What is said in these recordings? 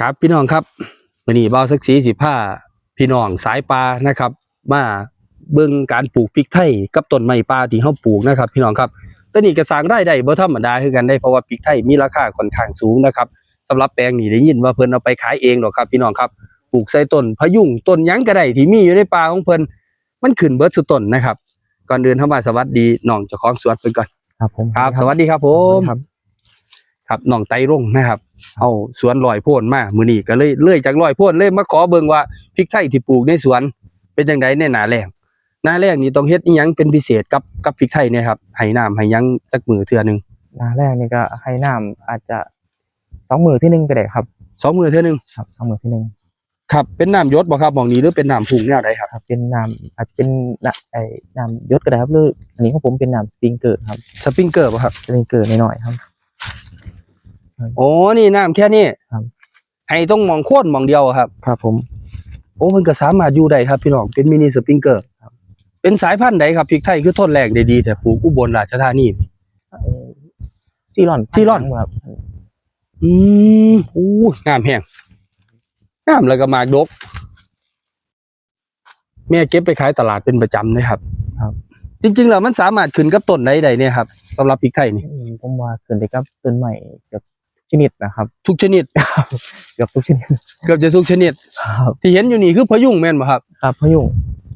ครับพี่น้องครับวันนี้เบาสักสีสิผ้าพี่น้องสายปลานะครับ มาเบิ่งการปลูกพริกไทยกับต้นไม้ปลาที่เฮาปลูกนะครับ พี่น้องครับตอนนี้ก็สร้างรายได้บ่ธรรมดาคือกันได้เพราะว่าพริกไทยมีราคาค่อนข้างสูงนะครับสำหรับแปลงนี้ได้ยินว่าเพิ่นเอาไปขายเองหรอกครับ พี่น้องครับปลูกใส่ต้นพะยุงต้นหยังก็ได้ที่มีอยู่ในป่าของเพิ่นมันขึ้นเบิดสุดต้นนะครับ ก่อนเดินเข้ามาสวัสดีน้องเจ้าของสวนเพิ่นก่อนครับผมครับ สวัสดีครับผม ครับครับน้องไตร่งนะครับเอาสวนลอยโพ่นมามื้อนี้ก็เลยเลื่อยจากลอยโพ่นเลยมาขอเบิ่งว่าพริกไทยที่ปลูกในสวนเป็นจังไดในหน้าแล้งหน้าแล้งนี่ต้องเฮ็ดอีหยังเป็นพิเศษกับกับพริกไทยเนี่ยครับให้น้ำให้หยังจักมือเทื่อหนึงหนาแรกนี่ก็ให้น้ำอาจจะสองมือที่หนึ่งก็ได้ครับสองมือเทื่อหนึงครับสองมือที่หนึ่งครับเป็นน้ำหยศบ่ครับหม่องนี้หรือเป็นน้ำพุ่งแนวใดครับครับ เป็นน้ำอาจจะเป็นน้ำไอ้น้ำยศก็ได้ครับหรืออันนี้ของผมเป็นน้ำสปริงเกอร์ครับสปริงเกอร์บ่ครับสปริงเกอร์หน่อยๆครับ โอ้นี่น้ำแค่นี้ครับให้ต้องหมองโค่นหมองเดียวอะครับ ครับผม โอ้มันก็สามารถอยู่ได้ครับพี่น้องเป็นมินิสปริงเกอร์เป็นสายพันธุ์ใดครับพริกไทยคือทนแรงได้ดีแต่ปลูกอุบลราชธานีนี่ไอ้ซีรอนซีรอน ครับอืมอู้งามแห้งงามแล้วก็หมากดก แม่เก็บไปขายตลาดเป็นประจำเลยครับ ครับ จริงๆแล้วมันสามารถขึ้นกับต้นใดๆเนี่ยครับสำหรับพริกไทยนี่ อืมผมว่าเกินได้กับต้นใหม่เกือบทุก ชนิดนะครับทุกชนิดเกือบทุกชนิดเกือบจะทุกชนิด ครับที่เห็นอยู่นี่คือพะยุงแม่นบ่ครับ ครับพะยุง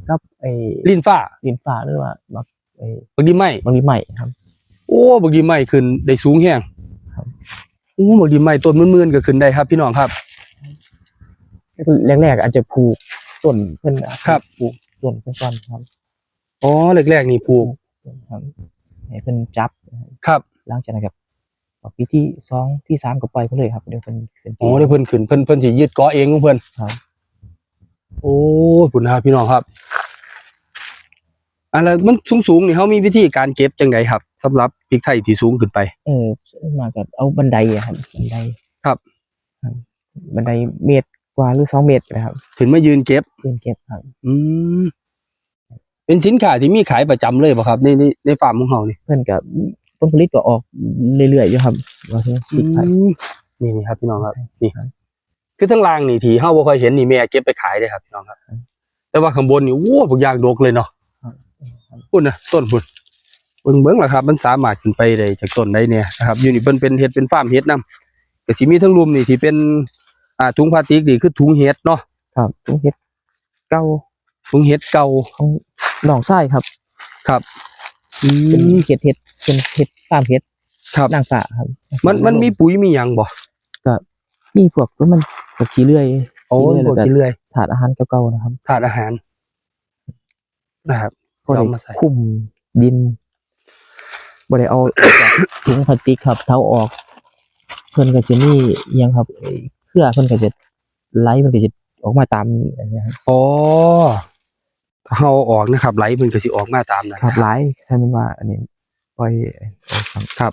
กับไอ้ลิ้นฟ้าลินฟ้าหรือว่าบักไอ้บักดีไม้บางทีใหม่ครับ โอ้บักดีไม้ขึ้นได้สูงแห้งครับโอ้บักดีไม้ต้นมื่นๆก็ขึ้นได้ครับ พี่น้องครับแรกๆอาจจะผูกต้นเพื่อนอาจจะครับผูกต้นเพื่อนก่อนครับอ๋อแรกๆนี่ปลูกครับให้เพิ่นจับครับหลังจากนั้นครับออก ปีที่สองที่สามก็ปล่อยเขาเลยครับเดี๋ยวเพิ่นเป็นอ๋อเดี๋ยวเพิ่นขึ้นเพิ่นเพิ่นสิยืดเกาะเองของเพิ่นครับ โอ้ยคุณนะครับพี่น้องครับอันแล้วมันสูงๆนี่เขามีวิธีการเก็บจังไดครับสำหรับพริกไทยที่สูงขึ้นไป เออมากับเอาบันไดอะครับบันไดครับ ครับบันไดเมตรกว่าหรือสองเมตรนะครับขึ้นมายืนเก็บ เพื่อนเก็บครับ อืมเป็นสินค้าที่มีขายประจำเลยป่ะครับในในในฟาร์มของเขานี่เพื่อนกับผ ลผลิตก็ออกเรื่อยๆอยู่ครับว่าถึงสิบครับนี่นี่ครับพี่น้องครับนี่ครับคือทั้งรางนี่ที่เฮาบ่ค่อยเห็นนี่แม่เก็บไปขายเลยครับพี่น้องครับ แต่ว่าข้างบนนี่โอ้พวกยางดกเลยเนาะพุ่นนะต้นพุ่นเบิ่งเบิ่งล่ะครับ มันสามารถขึ้นไปได้จากต้นได้เนี่ยนะครับอยู่นี่เพิ่นเป็นเฮ็ดเป็นฟาร์มเฮ็ดนํก็สิมีทั้งรุมนี่ที่เป็นอ่าถุงพลาสติกนี่คือถุงเฮ็ดเนาะครับต้องเฮ็ดเก้าถุงเฮ็ดเก่าของหนองไส้ครับ ครับอืเป็นมเฮ็ดเฮ็ด เป็นเฮ็ดฟาร์มเฮ็ดครับ นางสาครับมันมันมีปุ๋ยมีหยังบ่มีพวกก็มันพวกขี้เลื่อย โอ้ขี้พวกเลื่อยที่เลื่อยถาดอาหารเก่าๆนะครับ ถาดอาหาร นะครับ ก็ได้เอามาใส่ คุมดินบ่ได้เอา จากถุงพลาสติกครับเท้าออก เพิ่นก็จะมีอิหยังครับไอ้เครือเพิ่นก็จะไหลมันก็จะออกมาตามอันเนี้ยครับอ๋อถ้าเฮาเอาออกนะครับไหลมันก็สิออกมาตามนั้นครับนะไหลถ้ามันว่า อันนี้ ปล่อยออกครับครับ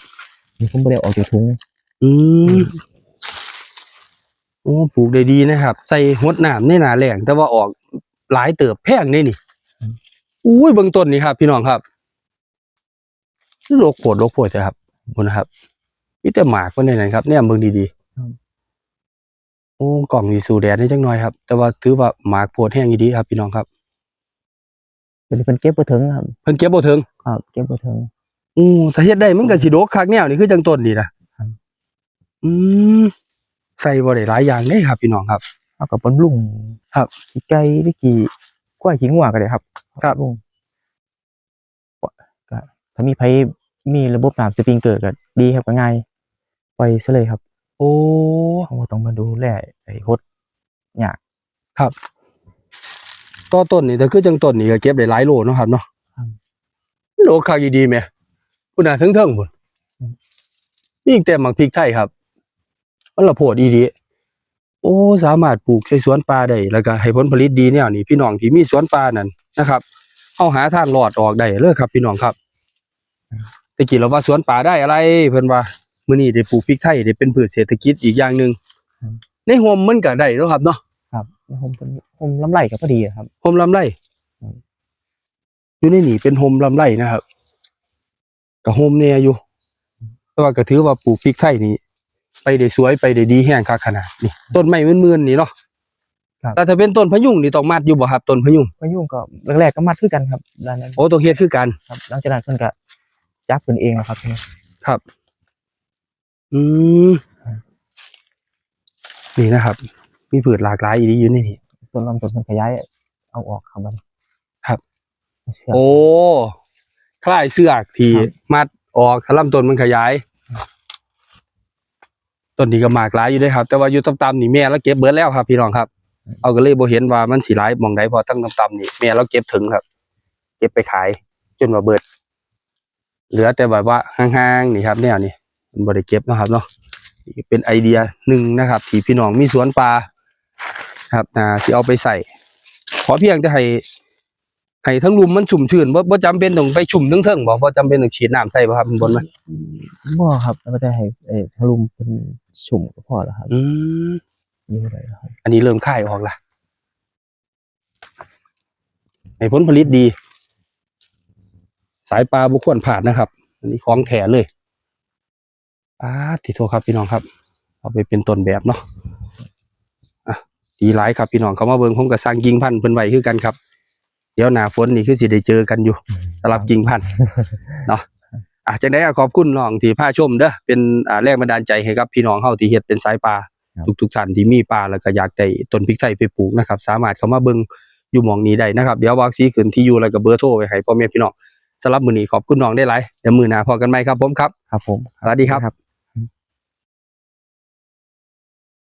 นี่ผมบ่ได้เอาออกจากถุงอืมโอ้ปลูกได้ดีนะครับ ใส่หดน้ำในหนาแรงแต่ว่าออกหลายเติบแพงนี่นี่อุ้ยเบื้องต้นนี่ครับ พี่น้องครับโลกโผดโลกโผดจ้ะครับคุณนะครับมีแต่หมากคนในนั้นครับ เนี่ยเบิ่งดีๆโอ้กล่องมีสูแดดนี่จังหน่อยครับ แต่ว่าถือว่าหมากโพดแห้งอยู่ดีครับ พี่น้องครับเป็นเพิ่นเก็บบ่ถึงครับเพิ่นเก็บบ่ถึงครับ เก็บบ่ถึง อือถ้าเฮ็ดได้มันก็สิโดกคักแนวนี่คือจังต้นนี่นะครับอืมใส่บ่ได้หลายอย่างเด้ครับพี่น้องครับ เอากับบำรุงครับ ขี้ไก่หรือขี้กล้วยขี้งัวก็ได้ครับครับบำรุงก็ถ้ามีไผมีระบบน้ำสปริงเกอร์ก็ดีครับก็ง่ายปล่อยซะเลยครับ โอ้เขาก็ต้องมาดูแลไอ้ฮดยากครับต่อต้นนี่แต่คือจังต้นนี่ก็เก็บได้หลายโลเนาะครับเนาะครับโลคักอีดีแหม่ พุ่นน่ะเทิงๆพุ่นอืมนี่แต่หมักพริกไทยครับ มันละโพดอีดีโอ้สามารถปลูกใช้สวนปลาได้แล้วก็ให้ผลผลิตดีแนวนี้พี่น้องที่มีสวนปลานั่นนะครับเอาหาทางรอดออกได้เลยครับ พี่น้องครับแตะกี้เราว่าสวนปลาได้อะไร เพิ่นว่ามื้อนี้ได้ปลูกพริกไทยได้เป็นพืชเศรษฐกิจอีกอย่างหนึงในโฮมมันก็ได้เนาะครับเนาะครับแล้วผมเป็นผมลำไรก็พอดีอะครับโฮมลำไรอืมอยู่ในนี่เป็นโฮมลำไรนะครับ กับโฮมเนี่ยอยู่ แต่ว่าก็ถือว่าปลูกพริกไทยนี่ไปได้สวยไปได้ดีแห้งคักขนาดนี่ต้นไม้มื่นๆนี่เนาะครับ แต่ถ้าเป็นต้นพะยุงนี่ต้องมัดอยู่บ่ครับต้นพะยุงพายุงก็แรกๆก็มัดคือกันครับด้านนั้นโอ้ต้องเฮ็ดคือกัน ครับหลังจากนั้นเพิ่นก็จับเพิ่นเองแล้วครับทีนี้ ครับ อืม นี่นะครับ มีพืชหลากหลายอีกอยู่ในนี่ ต้นลำต้นเพิ่นขยายเอาออกครับมันครับเชือกโอ้ คล้ายเสือกที่ครับมัดออกถ้าลำต้นมันขยายต้นนี้ก็หมากหลายอยู่เด้วยครับ แต่ว่าอยู่ต่ำๆนี่แม่แล้วเก็บเบิดแล้วครับ พี่น้องครับ เอาก็เลยบ่เห็นว่ามันสิหลายหมองใดเพอทั้งต่ำๆนี่แม่เราเก็บถึงครับ เก็บไปขาย จนว่าเบิด เหลือแต่แบบว่าห่างๆนี่ครับแนวนี้มันบ่ได้เก็บเนาะครับเนาะนี่เป็นไอเดียหนึ่งนะครับที่พี่น้องมีสวนปลาครับนะที่เอาไปใส่ขอเพียงจะให้ ให้ทั้งลุมมันชุ่มชื้นบ่บ่จำเป็นต้องไปชุ่มทั้งเทิงบ่บ่จำเป็นต้องฉีดน้ำใส่บ่ครับข้างบนมันบ่ครับแล้วก็จะให้เอ่อทะลุมเป็นชุ่มก็พอแล้วครับอืมอยู่ได้แล้วครับ อันนี้เริ่มค่ายออกละให้ผลผลิตดี สายปลาบุควรผ่านนะครับ อันนี้ของแถเลยปาดที่โทษครับพี่น้องครับ เอาไปเป็นต้นแบบเนาะอะดีหลายครับพี่น้องเขามาเบิ่งผมกับสร้างกิ่งพันธุ์เพิ่นไว้คือกันครับเดี๋ยวหน้าฝนนี่คือสิได้เจอกันอยู่สำหรับกิ่งพันธุ์เนาะอะจังได้ขอบคุณน้องที่พาชมเด้อเป็นอ่าแรงบันดาลใจให้กับพี่น้องเฮาที่เฮ็ดเป็นสายปลาทุกๆท่านที่มีปลาแล้วก็อยากได้ต้นพริกไทยไปปลูกนะครับ สามารถเข้ามาเบิ่งอยู่หมองนี้ได้นะครับ เดี๋ยววางซีขึ้นที่อยู่แล้วก็เบอร์โทรไว้ให้พ่อแม่พี่น้องสำหรับมื้อนี้ขอบคุณน้องได้หลายเดี๋ยวมื้อหน้าพอกันใหม่ครับผมครับครับผมสวัสดีครับครับ